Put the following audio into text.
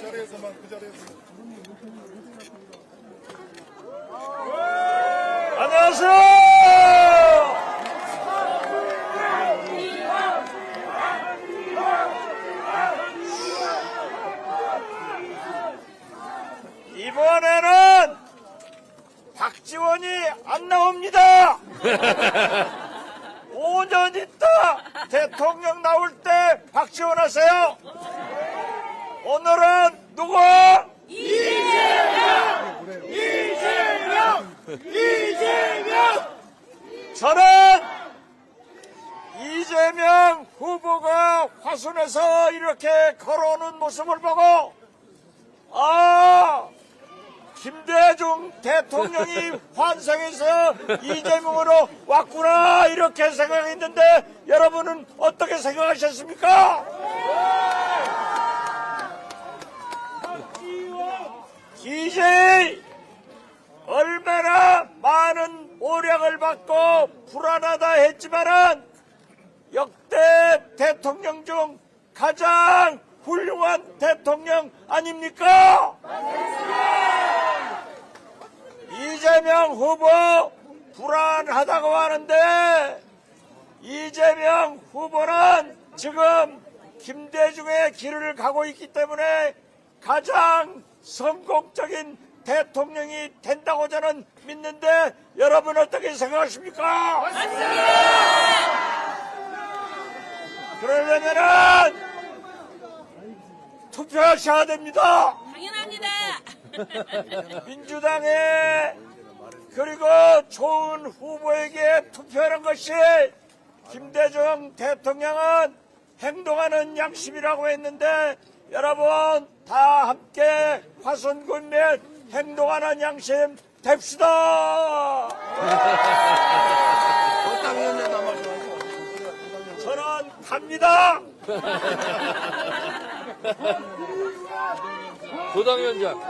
자리에서만 그 자리에서. 안녕하세요. 이번에는 박지원이 안 나옵니다. 5년 있다 대통령 지원 하세요. 오늘은 누구? 이재명! 이재명! 이재명! 저는 이재명 후보가 화순에서 이렇게 걸어오는 모습을 보고 아 김대중 대통령이 환상에서 이재명으로 왔구나 이렇게 생각했는데 여러분은 어떻게 생각하셨습니까? DJ 얼마나 많은 오력을 받고 불안하다 했지만은 역대 대통령 중 가장 훌륭한 대통령 아닙니까? 이재명 후보 불안하다고 하는데 이재명 후보는 지금 김대중의 길을 가고 있기 때문에 가장 성공적인 대통령이 된다고 저는 믿는데 여러분 어떻게 생각하십니까? 그러려면은 투표하셔야 됩니다. 당연합니다. 민주당에 그리고 좋은 후보에게 투표하는 것이 김대중 대통령은 행동하는 양심이라고 했는데 여러분 다 함께 화순군면 행동하는 양심 됩시다. 저는 갑니다. 도당위원장.